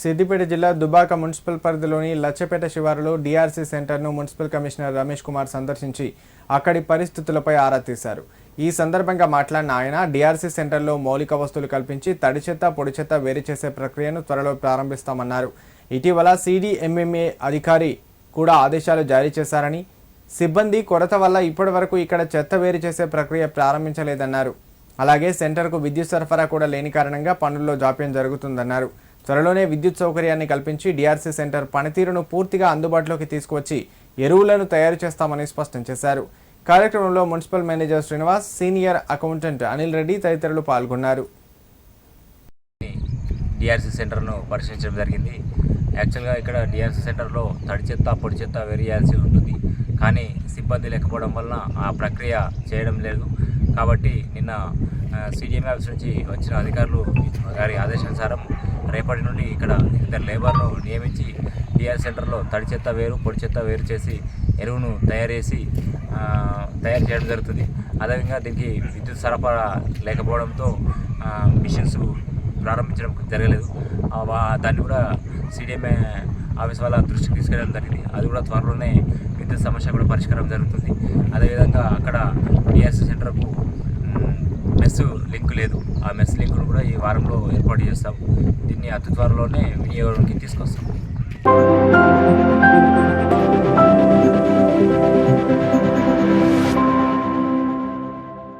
సిద్దిపేట జిల్లా దుబాక మున్సిపల్ పరిధిలోని లచ్చపేట శివారులో డిఆర్సీ సెంటర్ను మున్సిపల్ కమిషనర్ రమేష్ కుమార్ సందర్శించి అక్కడి పరిస్థితులపై ఆరా తీశారు. ఈ సందర్భంగా మాట్లాడిన ఆయన డిఆర్సీ సెంటర్లో మౌలిక వస్తువులు కల్పించి తడి చెత్త పొడి చెత్త వేరు చేసే ప్రక్రియను త్వరలో ప్రారంభిస్తామన్నారు. ఇటీవల సిడిఎంఎంఏ అధికారి కూడా ఆదేశాలు జారీ చేశారని సిబ్బంది కొరత వల్ల ఇప్పటి వరకు ఇక్కడ చెత్త వేరు చేసే ప్రక్రియ ప్రారంభించలేదన్నారు. అలాగే సెంటర్కు విద్యుత్ సరఫరా కూడా లేని కారణంగా పనుల్లో జాప్యం జరుగుతుందన్నారు. త్వరలోనే విద్యుత్ సౌకర్యాన్ని కల్పించి డిఆర్సీ సెంటర్ పనితీరును పూర్తిగా అందుబాటులోకి తీసుకువచ్చి ఎరువులను తయారు చేస్తామని స్పష్టం చేశారు. కార్యక్రమంలో municipal manager Srinivas senior accountant Anil Reddy తదితరులు పాల్గొన్నారు. డిఆర్సీ సెంటర్ను పరిశీలించడం జరిగింది. యాక్చువల్గా ఇక్కడ డిఆర్సీ సెంటర్లో తడి చెత్త పొడి చెత్త వేరేయాల్సి ఉంటుంది. కానీ సిబ్బంది లేకపోవడం వలన ఆ ప్రక్రియ చేయడం లేదు. కాబట్టి నిన్న సిడిఎం ఆఫీస్ నుంచి వచ్చిన అధికారులు గారి ఆదేశానుసారం రేపటి నుండి ఇక్కడ ఇద్దరు లేబర్ను నియమించి డిఆర్ సెంటర్లో తడి చెత్త వేరు పొడి చెత్త వేరు చేసి ఎరువును తయారు చేసి తయారు చేయడం జరుగుతుంది. అదేవిధంగా దీనికి విద్యుత్ సరఫరా లేకపోవడంతో మిషన్స్ ప్రారంభించడం జరగలేదు. దాన్ని కూడా సిడిఎంఏ ఆఫీస్ వాళ్ళ దృష్టికి తీసుకెళ్ళడం జరిగింది. అది కూడా త్వరలోనే విద్యుత్ సమస్య కూడా పరిష్కారం జరుగుతుంది. అదేవిధంగా అక్కడ డిఆర్సీ సెంటర్కు మెస్ లింక్ లేదు. ఆ మెస్ లింక్ను కూడా ఈ వారంలో ఏర్పాటు చేస్తాం. దీన్ని అతి త్వరలోనే వినియోగంకి తీసుకొస్తాం.